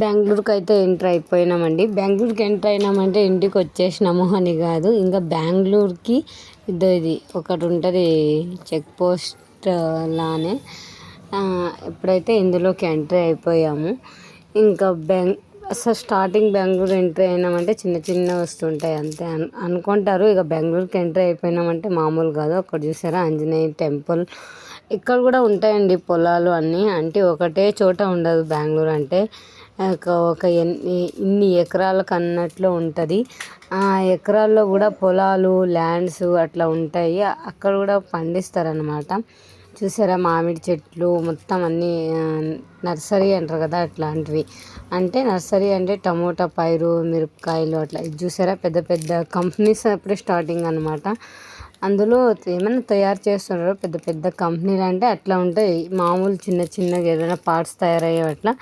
బెంగళూరుకి అయితే ఎంటర్ అయిపోయినామండి. బెంగళూరుకి ఎంటర్ అయినామంటే ఇంటికి వచ్చేసినాము అని కాదు. ఇంకా బెంగళూరుకి ఇది ఒకటి ఉంటుంది చెక్ పోస్ట్ లానే. ఎప్పుడైతే ఇందులోకి ఎంట్రీ అయిపోయాము. ఇంకా బెంగ్ అసలు స్టార్టింగ్ బెంగళూరు ఎంట్రీ అయినామంటే చిన్న చిన్న వస్తుంటాయి అంతే అను అనుకుంటారు. ఇక బెంగళూరుకి ఎంట్రీ అయిపోయినామంటే మామూలు కాదు. అక్కడ చూసారా ఆంజనేయ టెంపుల్. ఇక్కడ కూడా ఉంటాయండి పొలాలు అన్నీ. అంటే ఒకటే చోట ఉండదు బెంగళూరు అంటే. ఒక ఒక ఎన్ని ఇన్ని ఎకరాలకు అన్నట్లు ఉంటుంది. ఆ ఎకరాల్లో కూడా పొలాలు ల్యాండ్స్ అట్లా ఉంటాయి. అక్కడ కూడా పండిస్తారనమాట చూసారా మామిడి చెట్లు మొత్తం అన్నీ నర్సరీ అంటారు కదా అట్లాంటివి. అంటే నర్సరీ అంటే టమోటా పైరు మిరపకాయలు అట్లా. ఇది చూసారా పెద్ద పెద్ద కంపెనీస్ అప్పుడే స్టార్టింగ్ అనమాట అందులో ఏమైనా తయారు చేస్తున్నారు పెద్ద పెద్ద కంపెనీలు అంటే అట్లా ఉంటాయి. మామూలు చిన్న చిన్నగా ఏదైనా పార్ట్స్ తయారయ్యే అట్లా.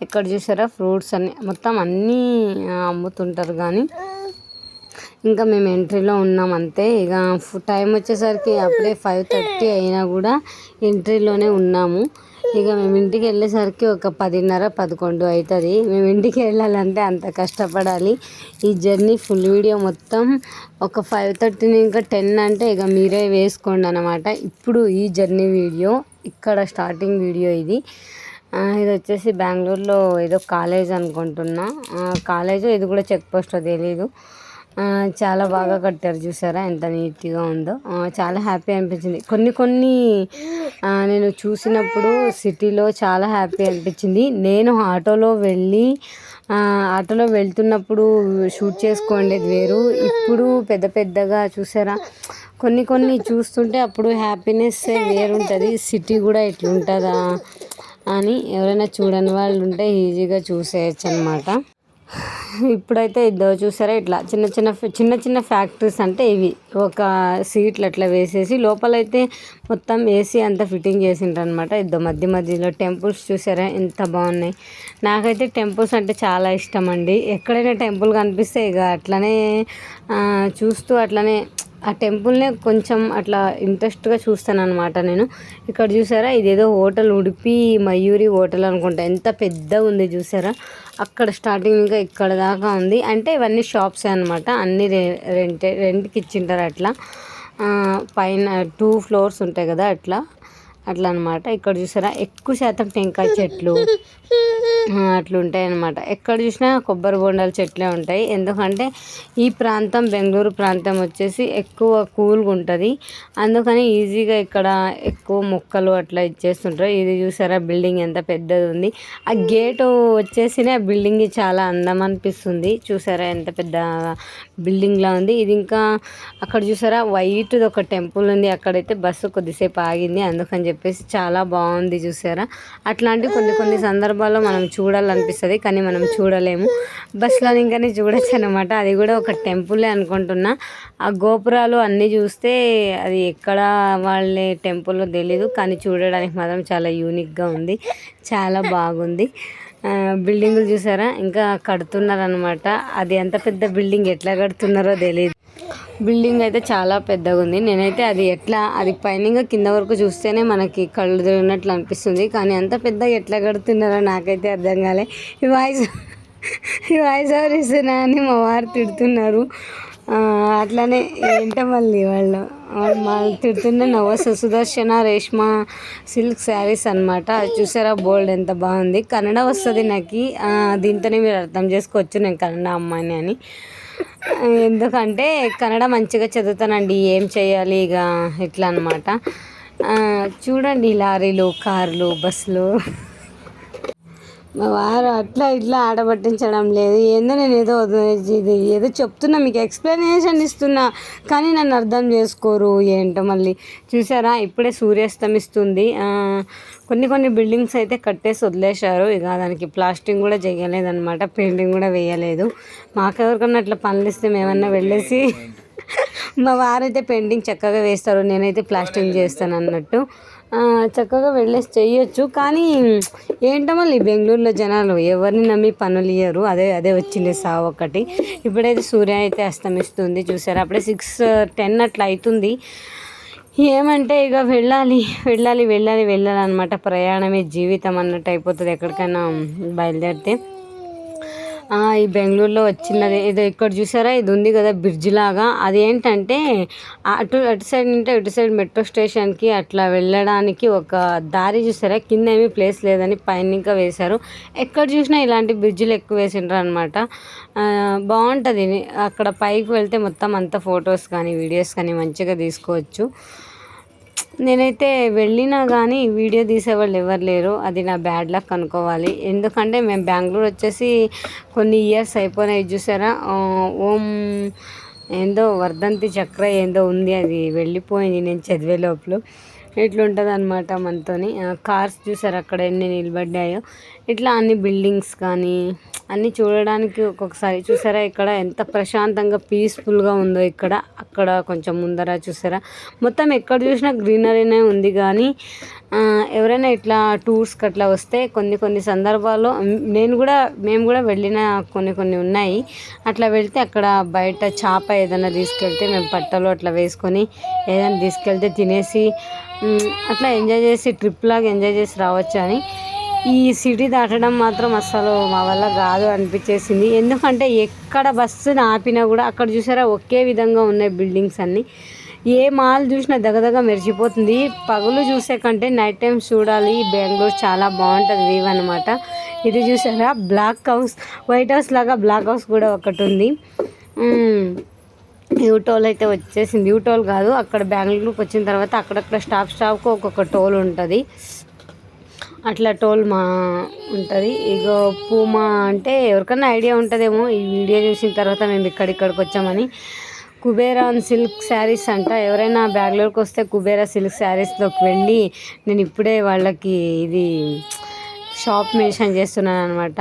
ఇక్కడ చూసారా? ఫ్రూట్స్ అన్ని మొత్తం అన్నీ అమ్ముతుంటారు కానీ. ఇంకా మేము ఎంట్రీలో ఉన్నాం అంతే. ఇక టైం వచ్చేసరికి అప్పుడే ఫైవ్ థర్టీ అయినా కూడా ఎంట్రీలోనే ఉన్నాము. ఇక మేము ఇంటికి వెళ్ళేసరికి ఒక పదిన్నర పదకొండు అవుతుంది మేము ఇంటికి వెళ్ళాలంటే అంత కష్టపడాలి. ఈ జర్నీ ఫుల్ వీడియో మొత్తం ఒక ఫైవ్ థర్టీ ఇంకా టెన్ అంటే ఇక మీరే వేసుకోండి అనమాట ఇప్పుడు ఈ జర్నీ వీడియో ఇక్కడ స్టార్టింగ్ వీడియో ఇది. ఇది వచ్చేసి బెంగళూరులో ఏదో కాలేజ్ అనుకుంటున్నా. కాలేజ్ ఇది కూడా చెక్ పోస్ట్ తెలీదు. చాలా బాగా కట్టారు చూసారా? ఎంత నీట్గా ఉందో. చాలా హ్యాపీ అనిపించింది. కొన్ని కొన్ని నేను చూసినప్పుడు సిటీలో చాలా హ్యాపీ అనిపించింది. నేను ఆటోలో వెళ్ళి ఆటోలో వెళ్తున్నప్పుడు షూట్ చేసుకోండేది వేరు. ఇప్పుడు పెద్ద పెద్దగా చూసారా? కొన్ని కొన్ని చూస్తుంటే అప్పుడు హ్యాపీనెస్ వేరుంటుంది. సిటీ కూడా ఇట్లుంటుందా? అని ఎవరైనా చూడని వాళ్ళు ఉంటే ఈజీగా చూసేయచ్చు అనమాట ఇప్పుడైతే ఇద్దో చూసారా? ఇట్లా చిన్న చిన్న చిన్న చిన్న ఫ్యాక్టరీస్ అంటే ఇవి. ఒక సీట్లు అట్లా వేసేసి లోపలైతే మొత్తం ఏసీ అంతా ఫిట్టింగ్ చేసిండ్రు అనమాట ఇద్దో మధ్య మధ్యలో. టెంపుల్స్ చూసారా? ఎంత బాగున్నాయి. నాకైతే టెంపుల్స్ అంటే చాలా ఇష్టం అండి. ఎక్కడైనా టెంపుల్ కనిపిస్తే ఇక అట్లనే చూస్తూ అట్లనే ఆ టెంపుల్నే కొంచెం అట్లా ఇంట్రెస్ట్గా చూస్తాను అనమాట నేను. ఇక్కడ చూసారా? ఇదేదో హోటల్ ఉడిపి మయూరి హోటల్ అనుకుంటా. ఎంత పెద్దగా ఉంది చూసారా? అక్కడ స్టార్టింగ్ ఇంకా ఇక్కడ దాకా ఉంది. అంటే ఇవన్నీ షాప్సే అనమాట అన్ని రె రెంట్ రెంట్కి ఇచ్చింటారు అట్లా. పైన టూ ఫ్లోర్స్ ఉంటాయి కదా అట్లా. అట్లా అనమాట ఇక్కడ చూసారా? ఎక్కువ శాతం టెంకాయ చెట్లు. ఆ, అట్లా ఉంటాయి అనమాట ఎక్కడ చూసినా కొబ్బరి బొండాల చెట్లే ఉంటాయి. ఎందుకంటే ఈ ప్రాంతం బెంగళూరు ప్రాంతం వచ్చేసి ఎక్కువ కూల్గా ఉంటుంది అందుకని ఈజీగా ఇక్కడ ఎక్కువ మొక్కలు అట్లా ఇచ్చేస్తుంటారు. ఇది చూసారా? బిల్డింగ్ ఎంత పెద్దది ఉంది ఆ గేటు వచ్చేసి ఆ బిల్డింగ్ చాలా అందం అనిపిస్తుంది చూసారా? ఎంత పెద్ద బిల్డింగ్లా ఉంది. ఇది ఇంకా అక్కడ చూసారా? వైట్ ఒక టెంపుల్ ఉంది. అక్కడైతే బస్సు కొద్దిసేపు ఆగింది. అందుకని చెప్పేసి చాలా బాగుంది చూసారా? అట్లాంటి కొన్ని కొన్ని సందర్భాల్లో మనం చూడాలనిపిస్తుంది కానీ మనం చూడలేము. బస్సులో ఇంకానే చూడొచ్చు అనమాట అది కూడా ఒక టెంపులే అనుకుంటున్నా. ఆ గోపురాలు అన్నీ చూస్తే అది ఎక్కడ వాళ్ళే టెంపుల్ తెలీదు కానీ చూడడానికి మాత్రం చాలా యూనిక్గా ఉంది. చాలా బాగుంది. బిల్డింగులు చూసారా? ఇంకా కడుతున్నారనమాట అది ఎంత పెద్ద బిల్డింగ్ ఎట్లా కడుతున్నారో తెలియదు బిల్డింగ్ అయితే చాలా పెద్దగా ఉంది. నేనైతే అది ఎట్లా అది పైన కింద వరకు చూస్తేనే మనకి కళ్ళు తిరిగినట్లు అనిపిస్తుంది. కానీ అంత పెద్దగా ఎట్లా కడుతున్నారో నాకైతే అర్థం కాలే. ఈ వాయిస్ ఈ వాయిస్ ఎవరు ఇస్తున్నా అని మా వారు తిడుతున్నారు. అట్లానే ఏంటో మళ్ళీ వాళ్ళు వాళ్ళు తిడుతున్న నవస సుదర్శన రేష్మ సిల్క్ శారీస్ అనమాట అది చూసారా బోల్డ్ ఎంత బాగుంది. కన్నడ వస్తుంది నాకు. దీంతోనే మీరు అర్థం చేసుకోవచ్చు. నేను కన్నడ అమ్మాయిని అని. ఎందుకంటే కన్నడ మంచిగా చదువుతానండి ఏం చేయాలి ఇక ఇట్లా అనమాట చూడండి లారీలు కార్లు బస్సులు. మా వారు అట్లా ఇట్లా ఆడబట్టించడం లేదు. ఏందో నేను ఏదో ఇది ఏదో చెప్తున్నా మీకు ఎక్స్ప్లెనేషన్ ఇస్తున్నా కానీ నన్ను అర్థం చేసుకోరు ఏంటో మళ్ళీ. చూసారా? ఇప్పుడే సూర్యాస్తమిస్తుంది. కొన్ని కొన్ని బిల్డింగ్స్ అయితే కట్టేసి వదిలేశారు. ఇక దానికి ప్లాస్టింగ్ కూడా చేయలేదన్నమాట పెయింటింగ్ కూడా వేయలేదు. మాకెవరికన్నా అట్లా పనులు ఇస్తే మేమన్నా వెళ్ళేసి మా వారైతే పెయింటింగ్ చక్కగా వేస్తారు. నేనైతే ప్లాస్టింగ్ చేస్తాను అన్నట్టు చక్కగా వెళ్ళేసి చేయొచ్చు. కానీ ఏంటో మళ్ళీ బెంగళూరులో జనాలు ఎవరిని నమ్మి పనులు ఇయ్యరు. అదే అదే వచ్చింది సావు ఒకటి. ఇప్పుడైతే సూర్య అయితే అస్తమిస్తుంది. చూసారు? అప్పుడే సిక్స్ టెన్ అట్లా అవుతుంది ఏమంటే ఇక వెళ్ళాలి వెళ్ళాలి వెళ్ళాలి వెళ్ళాలి అనమాట ప్రయాణమే జీవితం అన్నట్టు అయిపోతుంది ఎక్కడికైనా బయలుదేరితే. ఈ బెంగళూరులో వచ్చినది ఏదో ఇక్కడ చూసారా? ఇది ఉంది కదా బ్రిడ్జ్ లాగా. అదేంటంటే అటు అటు సైడ్ నుంటే ఇటు సైడ్ మెట్రో స్టేషన్కి అట్లా వెళ్ళడానికి ఒక దారి చూసారా? కింద ఏమీ ప్లేస్ లేదని పైన ఇంకా వేశారు. ఎక్కడ చూసినా ఇలాంటి బ్రిడ్జ్లు ఎక్కువ వేసిండ్రు అనమాట బాగుంటుంది. అక్కడ పైకి వెళ్తే మొత్తం అంతా ఫొటోస్ కానీ వీడియోస్ కానీ మంచిగా తీసుకోవచ్చు. నేనైతే వెళ్ళినా కానీ వీడియో తీసేవాళ్ళు ఎవరు లేరు. అది నా బ్యాడ్ లక్ అనుకోవాలి. ఎందుకంటే మేము బెంగళూరు వచ్చేసి కొన్ని ఇయర్స్ అయిపోయినాయి చూసారా? ఓం ఏందో వర్ధంతి చక్ర ఏందో ఉంది. అది వెళ్ళిపోయింది నేను చదివే లోపల. ఇట్లుంటుంది అనమాట మనతోని కార్స్ చూసారు అక్కడ ఎన్ని నిలబడ్డాయో? ఇట్లా అన్ని బిల్డింగ్స్ కానీ అన్నీ చూడడానికి ఒక్కొక్కసారి. చూసారా ఇక్కడ ఎంత ప్రశాంతంగా పీస్ఫుల్గా ఉందో ఇక్కడ. అక్కడ కొంచెం ముందర చూసారా? మొత్తం ఎక్కడ చూసినా గ్రీనరీనే ఉంది కానీ ఎవరైనా ఇట్లా టూర్స్కి అట్లా వస్తే కొన్ని కొన్ని సందర్భాల్లో నేను కూడా మేము కూడా వెళ్ళిన కొన్ని కొన్ని ఉన్నాయి. అట్లా వెళ్తే అక్కడ బయట చేప ఏదైనా తీసుకెళ్తే మేము పట్టలో అట్లా వేసుకొని ఏదైనా తీసుకెళ్తే తినేసి అట్లా ఎంజాయ్ చేసి ట్రిప్ లాగా ఎంజాయ్ చేసి రావచ్చు అని. ఈ సిటీ దాటడం మాత్రం అసలు మా వల్ల కాదు అనిపించేసింది. ఎందుకంటే ఎక్కడ బస్సుని ఆపినా కూడా అక్కడ చూసారా ఒకే విధంగా ఉన్నాయి బిల్డింగ్స్ అన్నీ. ఏ మాల్ చూసినా దగదగ మెరిచిపోతుంది పగులు చూసే కంటే నైట్ టైం చూడాలి. బెంగళూరు చాలా బాగుంటుంది వ్యూ అనమాట ఇది చూసారా? Black house. వైట్ హౌస్ లాగా బ్లాక్ హౌస్ కూడా ఒకటి ఉంది. యూ యూటోల్ అయితే వచ్చేసింది. యూటోల్ కాదు అక్కడ బెంగళూరుకి వచ్చిన తర్వాత అక్కడక్కడ స్టాప్ స్టాప్కి ఒక్కొక్క టోల్ ఉంటుంది. అట్లా టోల్ మా ఉంటుంది. ఇక పూమా అంటే ఎవరికన్నా ఐడియా ఉంటుందేమో. ఈ వీడియో చూసిన తర్వాత మేము ఇక్కడిక్కడికి వచ్చామని. కుబేరాన్ సిల్క్ శారీస్ అంట. ఎవరైనా బెంగళూరుకి వస్తే కుబేరా సిల్క్ శారీస్లోకి వెళ్ళి నేను ఇప్పుడే వాళ్ళకి ఇది షాప్ మెన్షన్ చేస్తున్నాను అనమాట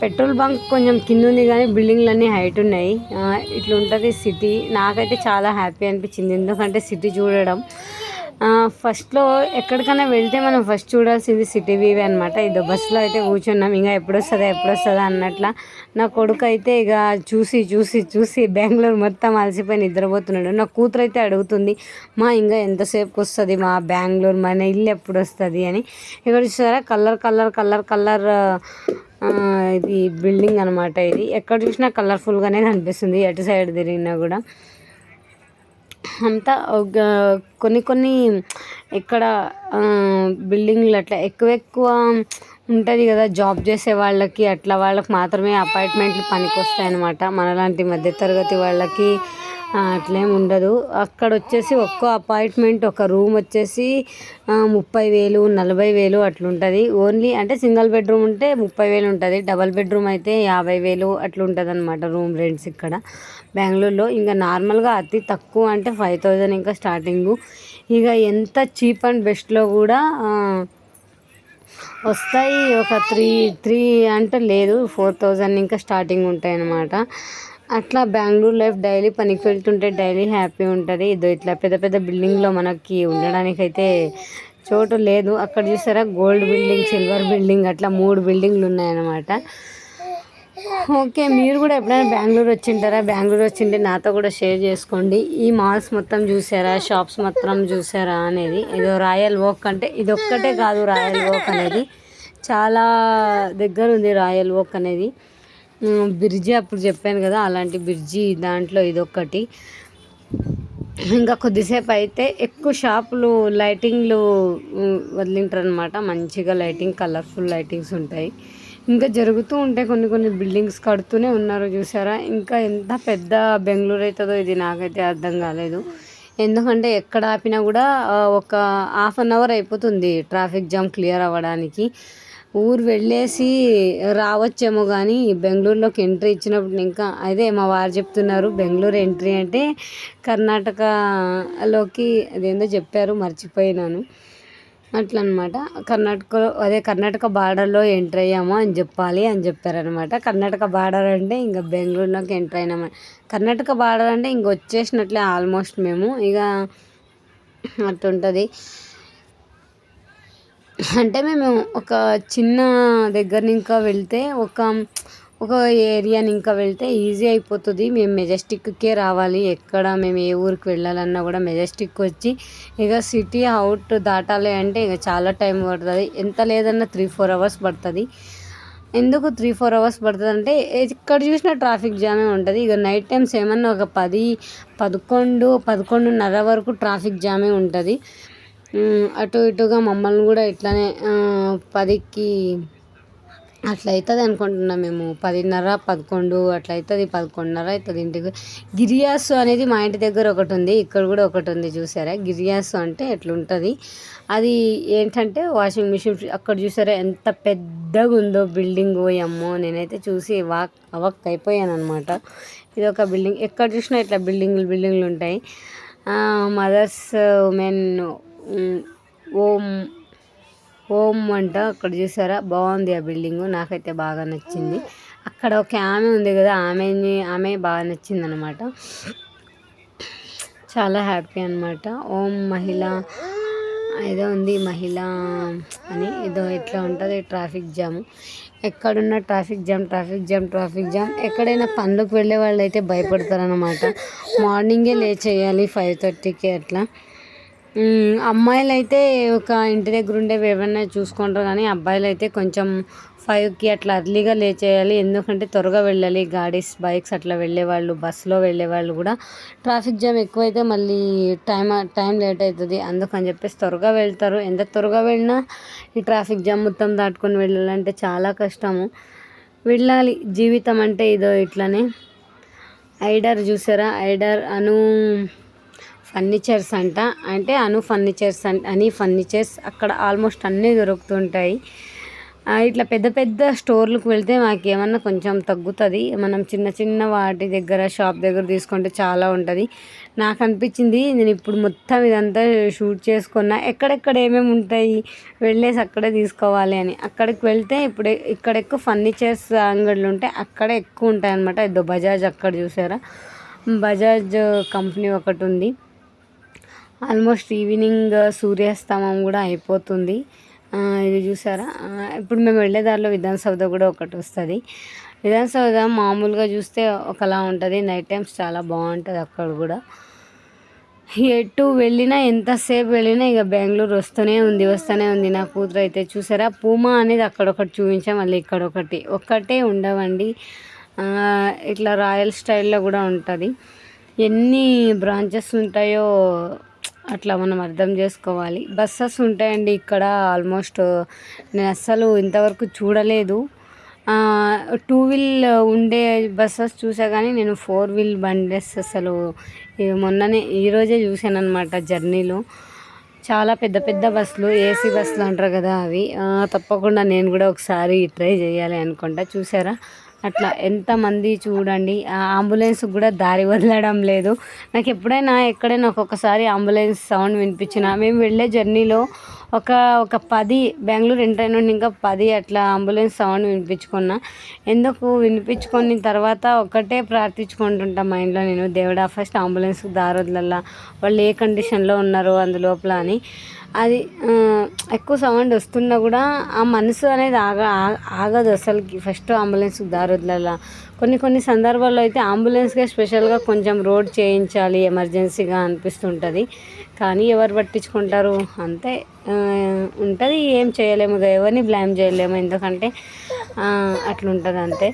పెట్రోల్ బంక్ కొంచెం కింద ఉంది కానీ బిల్డింగ్లు అన్నీ హైట్ ఉన్నాయి. ఆ, ఇట్లా ఉంటుంది సిటీ. నాకైతే చాలా హ్యాపీ అనిపించింది. ఎందుకంటే సిటీ చూడడం. ఫస్ట్లో ఎక్కడికైనా వెళ్తే మనం ఫస్ట్ చూడాల్సింది సిటీ వ్యూ అనమాట ఇది బస్సులో అయితే కూర్చున్నాం. ఇంకా ఎప్పుడు వస్తుందా ఎప్పుడు వస్తుందా అన్నట్ల. నా కొడుకు అయితే ఇక చూసి చూసి చూసి బెంగళూరు మొత్తం అలసిపోయి నిద్రపోతున్నాడు. నా కూతురు అయితే అడుగుతుంది మా ఇంకా ఎంతసేపు వస్తుంది మా బెంగళూరు? మన ఇల్లు ఎప్పుడు వస్తుంది అని. ఇక్కడ చూసారా కలర్ కలర్ కలర్ కలర్ ఇది బిల్డింగ్ అనమాట ఇది. ఎక్కడ చూసినా కలర్ఫుల్గానే కనిపిస్తుంది. ఎటు సైడ్ తిరిగినా కూడా. అంతా కొన్ని కొన్ని ఇక్కడ బిల్డింగ్లు అట్లా ఎక్కువ ఎక్కువ ఉంటుంది కదా జాబ్ చేసే వాళ్ళకి అట్లా వాళ్ళకి మాత్రమే అపార్ట్మెంట్లు పనికి అన్నమాట మనలాంటి మధ్యతరగతి వాళ్ళకి అట్లేం ఉండదు. అక్కడ వచ్చేసి ఒక్కో అపాయింట్మెంట్ ఒక రూమ్ వచ్చేసి ముప్పై వేలు నలభై వేలు అట్లుంటుంది. ఓన్లీ అంటే సింగిల్ బెడ్రూమ్ ఉంటే ముప్పై వేలు ఉంటుంది. డబల్ బెడ్రూమ్ అయితే యాభై వేలు అట్లుంటుంది అనమాట రూమ్ రెంట్స్ ఇక్కడ. బెంగళూరులో ఇంకా నార్మల్గా అతి తక్కువ అంటే ఫైవ్ థౌజండ్ ఇంకా స్టార్టింగు. ఇక ఎంత చీప్ అండ్ బెస్ట్లో కూడా వస్తాయి. ఒక త్రీ త్రీ అంటే లేదు. ఫోర్ థౌజండ్ ఇంకా స్టార్టింగ్ ఉంటాయి అన్నమాట అట్లా బెంగళూరు లైఫ్ డైలీ పనికి వెళ్తుంటే డైలీ హ్యాపీ ఉంటుంది. ఇదో ఇట్లా పెద్ద పెద్ద బిల్డింగ్లో మనకి ఉండడానికి అయితే చోటు లేదు. అక్కడ చూసారా? గోల్డ్ బిల్డింగ్ సిల్వర్ బిల్డింగ్ అట్లా మూడు బిల్డింగ్లు ఉన్నాయన్నమాట. ఓకే మీరు కూడా ఎప్పుడైనా బెంగళూరు వచ్చింటారా? బెంగళూరు వచ్చింటే నాతో కూడా షేర్ చేసుకోండి. ఈ మాల్స్ మొత్తం చూసారా? షాప్స్ మొత్తం చూసారా అనేది. ఏదో రాయల్ వర్క్ అంటే ఇది ఒక్కటే కాదు రాయల్ వర్క్ అనేది. చాలా దగ్గర ఉంది రాయల్ వర్క్ అనేది. బ్రిడ్జి అప్పుడు చెప్పాను కదా అలాంటి బ్రిడ్జి దాంట్లో ఇదొక్కటి. ఇంకా కొద్దిసేపు అయితే ఎక్కువ షాపులు లైటింగ్లు వదిలింటారు అనమాట మంచిగా లైటింగ్ కలర్ఫుల్ లైటింగ్స్ ఉంటాయి. ఇంకా జరుగుతూ ఉంటాయి కొన్ని కొన్ని బిల్డింగ్స్ కడుతూనే ఉన్నారు చూసారా? ఇంకా ఎంత పెద్ద బెంగళూరు అవుతుందో ఇది నాకైతే అర్థం కాలేదు. ఎందుకంటే ఎక్కడ ఆపినా కూడా ఒక హాఫ్ అన్ అవర్ అయిపోతుంది ట్రాఫిక్ జామ్ క్లియర్ అవ్వడానికి. ఊరు వెళ్ళేసి రావచ్చేమో కానీ బెంగళూరులోకి ఎంట్రీ ఇచ్చినప్పుడు ఇంకా అదే మా వారు చెప్తున్నారు బెంగళూరు ఎంట్రీ అంటే కర్ణాటకలోకి అదేందో చెప్పారు మర్చిపోయినాను. అట్లా అనమాట కర్ణాటకలో అదే కర్ణాటక బార్డర్లో ఎంటర్ అయ్యాము అని చెప్పాలి అని చెప్పారనమాట. కర్ణాటక బార్డర్ అంటే ఇంకా బెంగళూరులోకి ఎంటర్ అయినాము కర్ణాటక బార్డర్ అంటే ఇంక వచ్చేసినట్లే ఆల్మోస్ట్ మేము. ఇక అట్టుంటుంది అంటే మేము ఒక చిన్న దగ్గర ఇంకా వెళ్తే ఒక ఒక ఏరియాని ఇంకా వెళ్తే ఈజీ అయిపోతుంది. మేము మెజెస్టిక్కే రావాలి. ఎక్కడ మేము ఏ ఊరికి వెళ్ళాలన్నా కూడా మెజెస్టిక్ వచ్చి ఇక సిటీ అవుట్ దాటాలి అంటే ఇక చాలా టైం పడుతుంది. ఎంత లేదన్నా త్రీ ఫోర్ అవర్స్ పడుతుంది. ఎందుకు త్రీ ఫోర్ అవర్స్ పడుతుంది అంటే ఎక్కడ చూసినా ట్రాఫిక్ జామే ఉంటుంది. ఇక నైట్ టైమ్స్ ఏమన్నా ఒక పది పదకొండు పదకొండున్నర వరకు ట్రాఫిక్ జామే ఉంటుంది. అటు ఇటుగా మమ్మల్ని కూడా ఇట్లానే పదికి అట్లా అవుతుంది అనుకుంటున్నాం మేము. పదిన్నర పదకొండు అట్లా అవుతుంది పదకొండున్నర అవుతుంది ఇంటికి. గిరియాసు అనేది మా ఇంటి దగ్గర ఒకటి ఉంది ఇక్కడ కూడా ఒకటి ఉంది చూసారా? గిరియాసు అంటే ఎట్లుంటుంది? అది ఏంటంటే వాషింగ్ మిషన్ అక్కడ చూసారా ఎంత పెద్దగా ఉందో బిల్డింగ్ అమ్మో నేనైతే చూసి వాక్ అవక్ అయిపోయాను అనమాట ఇది ఒక బిల్డింగ్ ఎక్కడ చూసినా ఇట్లా బిల్డింగ్లు బిల్డింగ్లు ఉంటాయి. మదర్స్ ఉమెన్ ఓం ఓం అంట అక్కడ చూసారా? బాగుంది ఆ బిల్డింగ్. నాకైతే బాగా నచ్చింది. అక్కడ ఒక ఆమె ఉంది కదా ఆమెని ఆమె బాగా నచ్చింది అనమాట చాలా హ్యాపీ అనమాట ఓం మహిళ ఏదో ఉంది మహిళ అని ఏదో ఎట్లా ఉంటుంది? Traffic jam. ఎక్కడున్న traffic jam traffic jam traffic jam. ఎక్కడైనా పనులకు వెళ్ళే వాళ్ళు అయితే భయపడతారనమాట మార్నింగే లేచేయాలి ఫైవ్ థర్టీకి అట్లా. అమ్మాయిలు అయితే ఒక ఇంటి దగ్గర ఉండే ఏమన్నా చూసుకుంటారు కానీ అబ్బాయిలు అయితే కొంచెం ఫైవ్కి అట్లా అర్లీగా లేచేయాలి. ఎందుకంటే త్వరగా వెళ్ళాలి. గాడీస్ బైక్స్ అట్లా వెళ్ళేవాళ్ళు బస్సులో వెళ్ళేవాళ్ళు కూడా. ట్రాఫిక్ జామ్ ఎక్కువైతే మళ్ళీ టైం టైం లేట్ అవుతుంది అందుకని చెప్పేసి త్వరగా వెళ్తారు. ఎంత త్వరగా వెళ్ళినా ఈ ట్రాఫిక్ జామ్ మొత్తం దాటుకొని వెళ్ళాలంటే చాలా కష్టము. వెళ్ళాలి. జీవితం అంటే ఇదో ఇట్లనే. ఐడర్ చూసారా? ఐడర్ అను ఫర్నిచర్స్ అంట. అంటే అను ఫర్నిచర్స్ అంట అని ఫర్నిచర్స్ అక్కడ ఆల్మోస్ట్ అన్నీ దొరుకుతుంటాయి. ఇట్లా పెద్ద పెద్ద స్టోర్లకు వెళ్తే మాకు ఏమన్నా కొంచెం తగ్గుతుంది. మనం చిన్న చిన్న వాటి దగ్గర షాప్ దగ్గర తీసుకుంటే చాలా ఉంటుంది. నాకు అనిపించింది నేను ఇప్పుడు మొత్తం ఇదంతా షూట్ చేసుకున్నా. ఎక్కడెక్కడ ఏమేమి ఉంటాయి వెళ్ళేసి అక్కడే తీసుకోవాలి అని. అక్కడికి వెళ్తే ఇప్పుడు ఇక్కడ ఎక్కువ ఫర్నిచర్స్ అంగడిలు ఉంటాయి అక్కడ ఎక్కువ ఉంటాయి అనమాట ఇదో బజాజ్ అక్కడ చూసారా? బజాజ్ కంపెనీ ఒకటి ఉంది. ఆల్మోస్ట్ ఈవినింగ్ సూర్యాస్తమం కూడా అయిపోతుంది. ఇది చూసారా? ఇప్పుడు మేము వెళ్ళే దారిలో విధానసౌధ కూడా ఒకటి వస్తుంది. విధానసౌధ మామూలుగా చూస్తే ఒకలా ఉంటుంది. నైట్ టైమ్స్ చాలా బాగుంటుంది అక్కడ కూడా. ఎటు వెళ్ళినా ఎంతసేపు వెళ్ళినా ఇక బెంగళూరు వస్తూనే ఉంది వస్తూనే ఉంది. నా కూతురు అయితే చూసారా? పూమా అనేది అక్కడ ఒకటి మళ్ళీ ఇక్కడ ఒకటి. ఒక్కటే ఉండవండి. ఇట్లా రాయల్ స్టైల్లో కూడా ఉంటుంది. ఎన్ని బ్రాంచెస్ ఉంటాయో అట్లా మనం అర్థం చేసుకోవాలి. బస్సెస్ ఉంటాయండి ఇక్కడ ఆల్మోస్ట్ నేను అస్సలు ఇంతవరకు చూడలేదు. టూ వీల్ ఉండే బస్సెస్ చూసా కానీ నేను ఫోర్ వీల్ బండెస్ అసలు మొన్ననే ఈరోజే చూశాను అనమాట జర్నీలో చాలా పెద్ద పెద్ద బస్సులు ఏసీ బస్సులు అంటారు కదా అవి. తప్పకుండా నేను కూడా ఒకసారి ట్రై చేయాలి అనుకుంటా. చూసారా? అట్లా ఎంతమంది చూడండి. ఆ అంబులెన్స్ కూడా దారి వదలడం లేదు. నాకు ఎప్పుడైనా ఎక్కడైనా ఒక్కొక్కసారి అంబులెన్స్ సౌండ్ వినిపించిన మేము వెళ్ళే జర్నీలో ఒక ఒక పది బెంగళూరు ఎంటర్ అయిన నుండి ఇంకా పది అట్లా అంబులెన్స్ సౌండ్ వినిపించుకున్నా. ఎందుకు? వినిపించుకొని తర్వాత ఒకటే ప్రార్థించుకుంటుంటా మైండ్లో నేను దేవుడా ఫస్ట్ అంబులెన్స్ వదలల్లా వాళ్ళు ఏ కండిషన్లో ఉన్నారో అందులోపల అని. అది ఎక్కువ సౌండ్ వస్తున్నా కూడా ఆ మనసు అనేది ఆగ ఆగదు అసలుకి. ఫస్ట్ అంబులెన్స్ దారొద్లల్లా కొన్ని కొన్ని సందర్భాల్లో అయితే అంబులెన్స్గా స్పెషల్గా కొంచెం రోడ్ చేయించాలి ఎమర్జెన్సీగా అనిపిస్తుంటుంది. కానీ ఎవరు పట్టించుకుంటారు? అంతే ఉంటుంది. ఏం చేయలేము ఎవరిని బ్లేమ్ చేయలేము. ఎందుకంటే అట్లుంటుంది అంతే.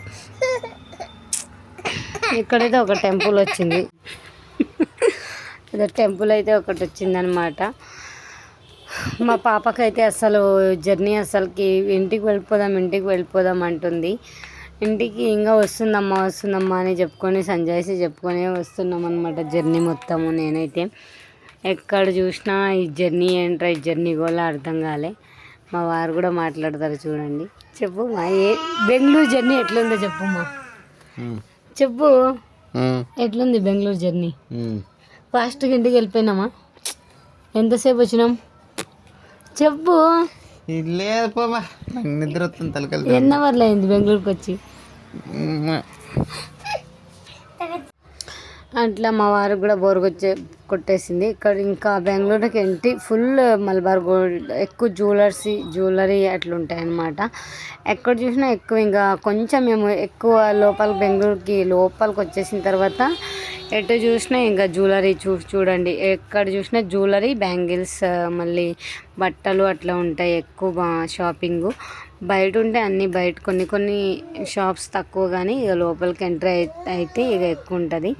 ఇక్కడైతే ఒక టెంపుల్ వచ్చింది. టెంపుల్ అయితే ఒకటి వచ్చిందనమాట. మా పాపకైతే అసలు జర్నీ అసలుకి ఇంటికి వెళ్ళిపోదాం ఇంటికి వెళ్ళిపోదాం అంటుంది. ఇంటికి ఇంకా వస్తుందమ్మా వస్తుందమ్మా అని చెప్పుకొని సంజాయిసి చెప్పుకొని వస్తున్నాం అనమాట జర్నీ మొత్తము నేనైతే. ఎక్కడ చూసినా ఈ జర్నీ ఏంట్రా ఈ జర్నీ కూడా అర్థం కాలే. మా వారు కూడా మాట్లాడతారు చూడండి. చెప్పు మా ఏ బెంగళూరు జర్నీ ఎట్లుందో చెప్పు మా చెప్పు. ఎట్లుంది బెంగళూరు జర్నీ? ఫాస్ట్గా ఇంటికి వెళ్ళిపోయినామా? ఎంతసేపు వచ్చినాం? చెప్పు. లేదు పోమా నాకు నిద్ర వస్తుంది తలకలు ఎన్ని అవర్లు అయింది బెంగళూరుకి వచ్చి? అట్లా మా వారికి కూడా బోర్ కొచ్చే కొట్టేసింది. ఇక్కడ ఇంకా బెంగళూరుకి ఏంటి ఫుల్ మలబార్ గోల్డ్ ఎక్కువ జ్యువెలర్స్ జ్యువెలరీ అట్లా ఉంటాయి అన్నమాట ఎక్కడ చూసినా ఎక్కువ ఇంకా కొంచెం మేము ఎక్కువ లోపల బెంగళూరుకి లోపలికి వచ్చేసిన తర్వాత ఎటు చూసినా ఇంకా జ్యువెలరీ చూ చూడండి. ఎక్కడ చూసినా జ్యువెలరీ బ్యాంగిల్స్ మళ్ళీ బట్టలు అట్లా ఉంటాయి ఎక్కువ షాపింగ్. బయట ఉంటే అన్నీ బయట కొన్ని కొన్ని షాప్స్ తక్కువ కానీ ఇక లోపలికి ఎంటర్ అయితే ఇక ఎక్కువ ఉంటుంది.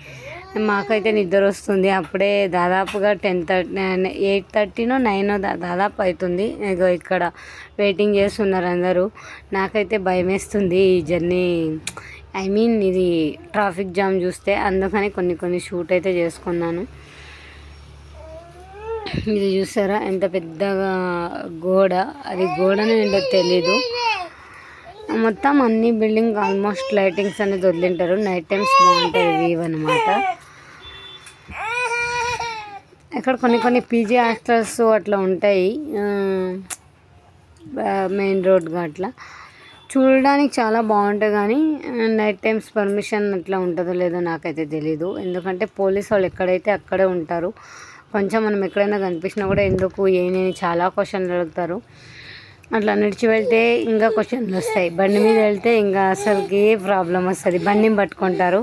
మాకైతే నిద్ర వస్తుంది. అప్పుడే దాదాపుగా టెన్ థర్టీ ఎయిట్ థర్టీనో నైన్ దాదాపు అవుతుంది ఇక ఇక్కడ వెయిటింగ్ చేస్తున్నారు అందరూ. నాకైతే భయం వేస్తుంది ఈ జర్నీ. ఐ మీన్ ఇది ట్రాఫిక్ జామ్ చూస్తే అందుకని కొన్ని కొన్ని షూట్ అయితే చేసుకున్నాను. ఇది చూసారా? ఎంత పెద్దగా గోడ. అది గోడనే ఏంటో తెలీదు. మొత్తం అన్ని బిల్డింగ్ ఆల్మోస్ట్ లైటింగ్స్ అనేది వదిలింటారు నైట్ టైమ్స్ బాగుంటాయి వీవ్ అనమాట ఇక్కడ కొన్ని కొన్ని పీజీ హాస్టల్స్ అట్లా ఉంటాయి. మెయిన్ రోడ్గా అట్లా. చూడడానికి చాలా బాగుంటుంది కానీ నైట్ టైమ్స్ పర్మిషన్ అట్లా ఉంటుందో లేదో నాకైతే తెలీదు. ఎందుకంటే పోలీస్ వాళ్ళు ఎక్కడైతే అక్కడే ఉంటారు కొంచెం మనం ఎక్కడైనా కనిపించినా కూడా ఎందుకు ఏమేమి చాలా క్వశ్చన్లు అడుగుతారు. అట్లా నడిచి వెళ్తే ఇంకా క్వశ్చన్లు వస్తాయి. బండి మీద వెళ్తే ఇంకా అసలుకి ప్రాబ్లం వస్తుంది? బండిని పట్టుకుంటారు.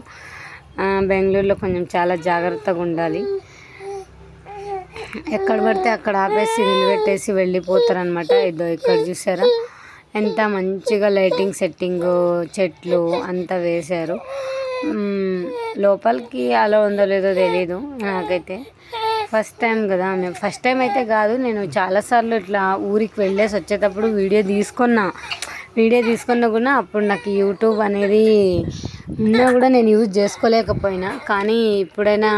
బెంగళూరులో కొంచెం చాలా జాగ్రత్తగా ఉండాలి. ఎక్కడ పడితే అక్కడ ఆపేసి నిలబెట్టేసి వెళ్ళిపోతారు అనమాట ఇదో ఇక్కడ చూసారా? ఎంత మంచిగా లైటింగ్ సెట్టింగ్ చెట్లు అంతా వేశారు. లోపలికి అలా ఉందో లేదో తెలీదు నాకైతే. ఫస్ట్ టైం కదా మేము ఫస్ట్ టైం అయితే కాదు నేను చాలాసార్లు ఇట్లా ఊరికి వెళ్ళేసి వచ్చేటప్పుడు వీడియో తీసుకున్నా. వీడియో తీసుకున్నా కూడా అప్పుడు నాకు యూట్యూబ్ అనేది ఉన్నా కూడా నేను యూజ్ చేసుకోలేకపోయినా. కానీ ఇప్పుడైనా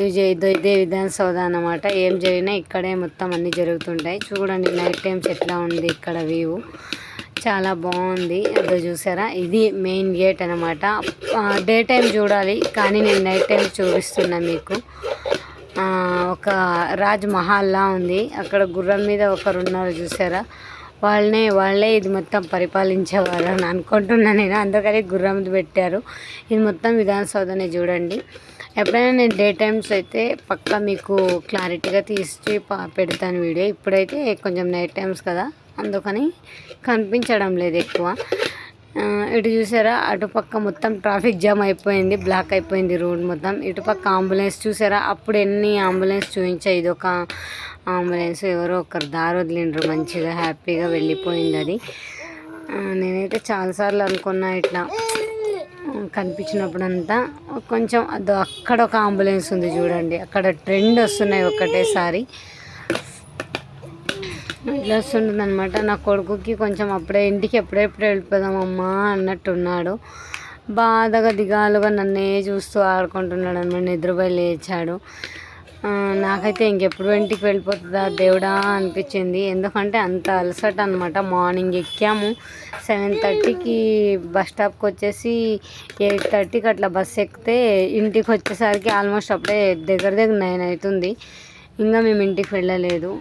యూజ్ చేయొద్దు ఇదే విధానం సౌదా అనమాట ఏం జరిగినా ఇక్కడే మొత్తం అన్నీ జరుగుతుంటాయి. చూడండి నైట్ టైమ్స్ ఎట్లా ఉంది ఇక్కడ వ్యూ. చాలా బాగుంది. అదో చూసారా? ఇది మెయిన్ గేట్ అనమాట డే టైం చూడాలి కానీ నేను నైట్ టైం చూపిస్తున్నా మీకు. ఒక రాజ్ మహల్లా ఉంది. అక్కడ గుర్రం మీద ఒకరు ఉన్నారు చూసారా? వాళ్ళనే వాళ్ళే ఇది మొత్తం పరిపాలించేవారు అని అనుకుంటున్నాను నేను. అందుకని గుర్రం పెట్టారు. ఇది మొత్తం విధానసౌధని చూడండి. ఎప్పుడైనా నేను డే టైమ్స్ అయితే పక్కా మీకు క్లారిటీగా తీసి పెడతాను వీడియో. ఇప్పుడైతే కొంచెం నైట్ టైమ్స్ కదా. అందుకని కనిపించడం లేదు ఎక్కువ. ఇటు చూసారా? అటుపక్క మొత్తం ట్రాఫిక్ జామ్ అయిపోయింది బ్లాక్ అయిపోయింది రోడ్ మొత్తం. ఇటుపక్క అంబులెన్స్ చూసారా? అప్పుడు ఎన్ని అంబులెన్స్ చూపించా? ఇది ఒక అంబులెన్స్ ఎవరో ఒకరు దారి వదిలిండ్రు మంచిగా హ్యాపీగా వెళ్ళిపోయింది అది. నేనైతే చాలాసార్లు అనుకున్నా ఇట్లా కనిపించినప్పుడంతా. కొంచెం అదో అక్కడ ఒక అంబులెన్స్ ఉంది చూడండి. అక్కడ ట్రెండ్ వస్తున్నాయి ఒకటేసారి ఇట్లా వస్తుంటుంది అనమాట నా కొడుకుకి కొంచెం అప్పుడే ఇంటికి ఎప్పుడెప్పుడు వెళ్ళిపోదామమ్మా అన్నట్టున్నాడు. బాధగా దిగాలుగా నన్నే చూస్తూ ఆడుకుంటున్నాడు అనమాట నిద్రపోయి లేచాడు. నాకైతే ఇంకెప్పుడు ఇంటికి వెళ్ళిపోతుందా దేవుడా అనిపించింది. ఎందుకంటే అంత అలసట అనమాట మార్నింగ్ ఎక్కాము. సెవెన్ థర్టీకి బస్ స్టాప్కి వచ్చేసి ఎయిట్ థర్టీకి అట్లా బస్ ఎక్కితే ఇంటికి వచ్చేసరికి ఆల్మోస్ట్ అప్పుడే దగ్గర దగ్గర నైన్ అవుతుంది. ఇంకా మేము ఇంటికి వెళ్ళలేదు.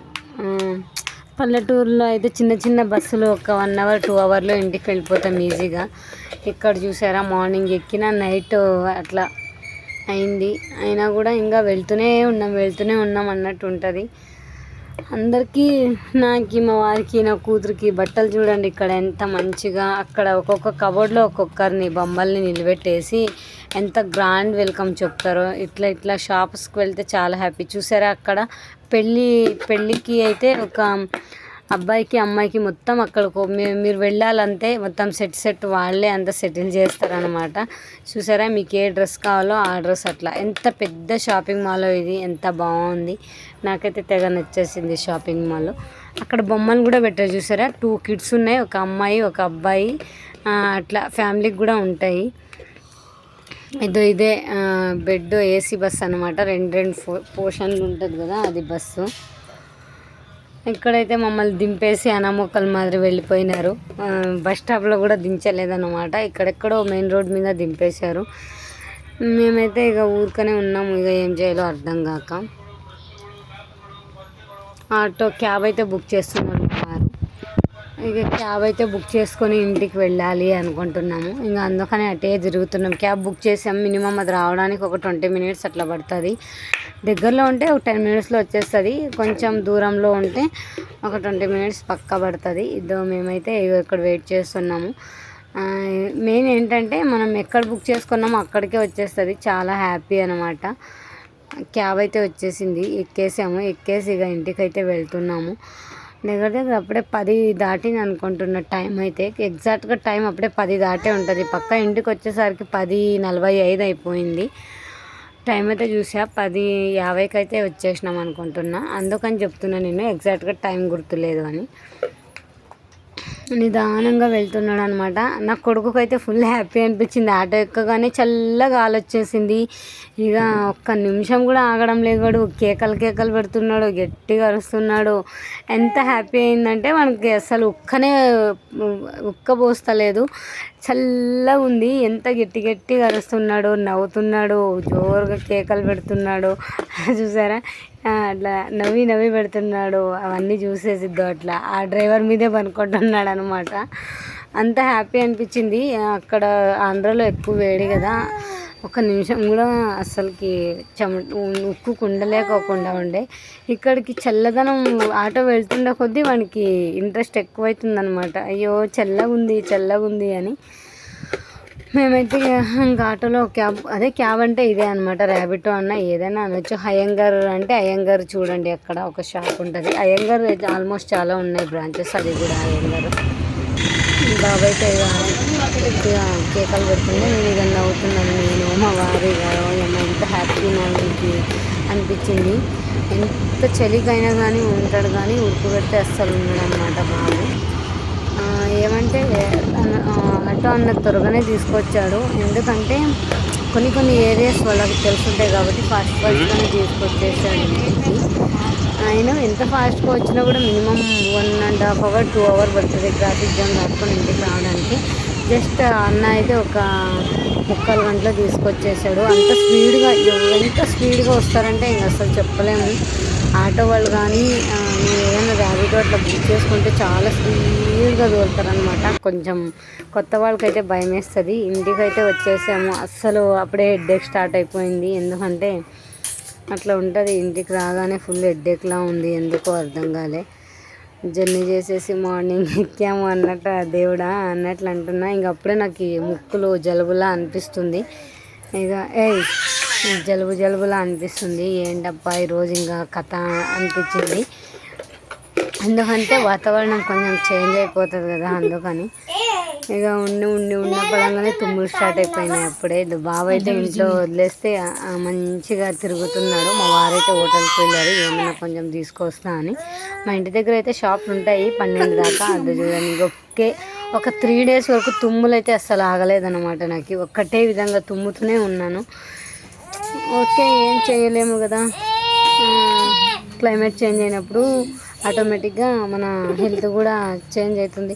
పల్లెటూరులో అయితే చిన్న చిన్న బస్సులు ఒక వన్ అవర్ టూ అవర్లో ఇంటికి వెళ్ళిపోతాం ఈజీగా. ఇక్కడ చూసారా మార్నింగ్ ఎక్కిన నైట్ అట్లా అయింది. అయినా కూడా ఇంకా వెళ్తూనే ఉన్నాం వెళ్తూనే ఉన్నాం అన్నట్టు ఉంటుంది. అందరికీ నాకు మా వారికి నా కూతురికి బట్టలు చూడండి ఇక్కడ ఎంత మంచిగా అక్కడ ఒక్కొక్క కబోర్డ్లో ఒక్కొక్కరిని బొమ్మల్ని నిలబెట్టేసి ఎంత గ్రాండ్ వెల్కమ్ చెప్తారో. ఇట్లా ఇట్లా షాప్స్కి వెళ్తే చాలా హ్యాపీ చూసారా అక్కడ? పెళ్ళి పెళ్ళికి అయితే ఒక అబ్బాయికి అమ్మాయికి మొత్తం అక్కడ మీరు వెళ్ళాలంటే మొత్తం సెట్ సెట్ వాళ్ళే అంతా సెటిల్ చేస్తారనమాట చూసారా మీకు ఏ డ్రెస్ కావాలో ఆ డ్రెస్ అట్లా. ఎంత పెద్ద షాపింగ్ మాల్ ఇది ఎంత బాగుంది. నాకైతే తెగ నచ్చేసింది షాపింగ్ మాల్. అక్కడ బొమ్మలు కూడా పెట్టారు చూసారా? టూ కిడ్స్ ఉన్నాయి ఒక అమ్మాయి ఒక అబ్బాయి అట్లా ఫ్యామిలీకి కూడా ఉంటాయి. ఇదో ఇదే బెడ్ ఏసీ బస్ అనమాట రెండు రెండు పోర్షన్లు ఉంటుంది కదా అది బస్సు ఇక్కడైతే మమ్మల్ని దింపేసి అనామొక్కల మాదిరి వెళ్ళిపోయినారు. బస్ స్టాప్లో కూడా దించలేదన్నమాట. ఇక్కడెక్కడో మెయిన్ రోడ్ మీద దింపేశారు. మేమైతే ఇక ఊరికనే ఉన్నాము ఇక ఏం చేయాలో అర్థం కాక. ఆటో క్యాబ్ అయితే బుక్ చేస్తున్నాను ఇక క్యాబ్ అయితే బుక్ చేసుకొని ఇంటికి వెళ్ళాలి అనుకుంటున్నాము. ఇంకా అందుకని అటే తిరుగుతున్నాం. క్యాబ్ బుక్ చేసాం. మినిమం అది రావడానికి ఒక ట్వంటీ మినిట్స్ అట్లా పడుతుంది. దగ్గరలో ఉంటే ఒక టెన్ మినిట్స్లో వచ్చేస్తుంది. కొంచెం దూరంలో ఉంటే ఒక ట్వంటీ మినిట్స్ పక్కా పడుతుంది. ఇదో మేమైతే ఇక్కడ వెయిట్ చేస్తున్నాము. మెయిన్ ఏంటంటే మనం ఎక్కడ బుక్ చేసుకున్నామో అక్కడికే వచ్చేస్తుంది. చాలా హ్యాపీ అనమాట క్యాబ్ అయితే వచ్చేసింది. ఎక్కేసాము. ఎక్కేసి ఇక ఇంటికి అయితే వెళ్తున్నాము. దగ్గర దగ్గర అప్పుడే పది దాటింది అనుకుంటున్న టైం అయితే. ఎగ్జాక్ట్గా టైం అప్పుడే పది దాటే ఉంటుంది. పక్క ఇంటికి వచ్చేసరికి పది నలభై ఐదు అయిపోయింది. టైం అయితే చూసా పది యాభైకి అయితే వచ్చేసినాం అనుకుంటున్నా. అందుకని చెప్తున్నా నేను ఎగ్జాక్ట్గా టైం గుర్తులేదు అని. నిదానంగా వెళ్తున్నాడు అనమాట నా కొడుకుకి అయితే ఫుల్ హ్యాపీ అనిపించింది. ఆటో ఎక్కగానే చల్లగా గాలి వచ్చేసింది ఇక ఒక్క నిమిషం కూడా ఆగడం లేదు వాడు. కేకలు కేకలు పెడుతున్నాడు గట్టిగా అరుస్తున్నాడు. ఎంత హ్యాపీ అయిందంటే మనకి అసలు ఉక్కనే ఉక్క పోస్తలేదు. చల్లగా ఉంది. ఎంత గట్టి గట్టిగా అరుస్తున్నాడు నవ్వుతున్నాడు జోరుగా కేకలు పెడుతున్నాడు. చూసారా? అట్లా నవ్వి నవ్వి పెడుతున్నాడు. అవన్నీ చూసేసిద్దు అట్లా. ఆ డ్రైవర్ మీదే పనుకుంటున్నాడు అనమాట అంత హ్యాపీ అనిపించింది. అక్కడ ఆంధ్రాలో ఎక్కువ వేడి కదా. ఒక నిమిషం కూడా అసలుకి చెమ ఉక్కు కుండలేకోకుండా ఉండే. ఇక్కడికి చల్లదనం ఆటో వెళ్తుండే కొద్దీ వానికి ఇంట్రెస్ట్ ఎక్కువైతుంది అనమాట అయ్యో చల్లగా ఉంది చల్లగా ఉంది అని. మేమైతే ఇంకా ఆటోలో క్యాబ్ అదే క్యాబ్ అంటే ఇదే అనమాట ర్యాబిటో అన్న ఏదైనా అనొచ్చు. అయ్యంగార్ అంటే అయ్యంగార్ చూడండి అక్కడ ఒక షాప్ ఉంటుంది. అయ్యంగార్ అయితే ఆల్మోస్ట్ చాలా ఉన్నాయి బ్రాంచెస్. అది కూడా అయ్యంగారు. బాబాయ్ అయితే కేకలు పెడుతుంది నేను ఇక నవ్వుతున్నాను. నేను మా వారి ఏమో ఎంత హ్యాపీ నాకు అనిపించింది. ఎంత చలికైనా కానీ ఉంటాడు కానీ ఉడుకు పెడితే అస్సలు ఉన్నాడు అనమాట బాబు ఏమంటే ఆటో అన్న త్వరగానే తీసుకొచ్చాడు. ఎందుకంటే కొన్ని కొన్ని ఏరియాస్ వాళ్ళకి తెలుసుంటాయి కాబట్టి ఫాస్ట్ ఫాస్ట్గానే తీసుకొచ్చేసాడు ఇంటికి ఆయన ఎంత ఫాస్ట్గా వచ్చినా కూడా minimum one and half hour two hour పడుతుంది ట్రాఫిక్ జామ్ దాటుకొని ఇంటికి రావడానికి. జస్ట్ అన్న అయితే ఒక ముక్కలు గంటలో తీసుకొచ్చేసాడు. అంత స్పీడ్గా ఎంత స్పీడ్గా వస్తారంటే ఇంక అసలు చెప్పలేము. ఆటో వాళ్ళు కానీ ఏదైనా ర్యాబిటో అట్లా బుక్ చేసుకుంటే చాలా స్పీడ్గా దూరుతారనమాట కొంచెం కొత్త వాళ్ళకైతే భయం వేస్తుంది ఇంటికైతే వచ్చేసాము. అస్సలు అప్పుడే హెడ్డేక్ స్టార్ట్ అయిపోయింది. ఎందుకంటే అట్లా ఉంటుంది. ఇంటికి రాగానే ఫుల్ హెడ్డేక్లా ఉంది. ఎందుకో అర్థం కాలే. జర్నీ చేసేసి మార్నింగ్ ఎక్కాము అన్నట్టు దేవుడా అన్నట్లు అంటున్నా. ఇంక అప్పుడే నాకు ముక్కులు జలుబులా అనిపిస్తుంది. ఇక ఏ జలుబు జలుబులా అనిపిస్తుంది. ఏంటబ్బా ఈరోజు ఇంకా కథ అనిపించింది. ఎందుకంటే వాతావరణం కొంచెం చేంజ్ అయిపోతుంది కదా అందుకని. ఇక ఉండి ఉండి ఉన్న పడంగానే తుమ్ములు స్టార్ట్ అయిపోయినాయి అప్పుడే. బావ అయితే ఇంట్లో వదిలేస్తే మంచిగా తిరుగుతున్నాడు మా వారైతే హోటల్కి వెళ్ళారు. ఏమైనా కొంచెం తీసుకొస్తా అని. మా ఇంటి దగ్గర అయితే షాపులు ఉంటాయి పన్నెండు దాకా. అది చూడండి ఒకే ఒక త్రీ డేస్ వరకు తుమ్ములు అయితే అస్సలు ఆగలేదన్నమాట నాకు. ఒక్కటే విధంగా తుమ్ముతూనే ఉన్నాను. ఓకే ఏం చేయలేము కదా. క్లైమేట్ చేంజ్ అయినప్పుడు ఆటోమేటిక్గా మన హెల్త్ కూడా చేంజ్ అవుతుంది.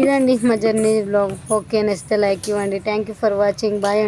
ఇదండి మా జర్నీ బ్లాగ్ ఓకే నచ్చితే లైక్ ఇవ్వండి. Thank you for watching. Bye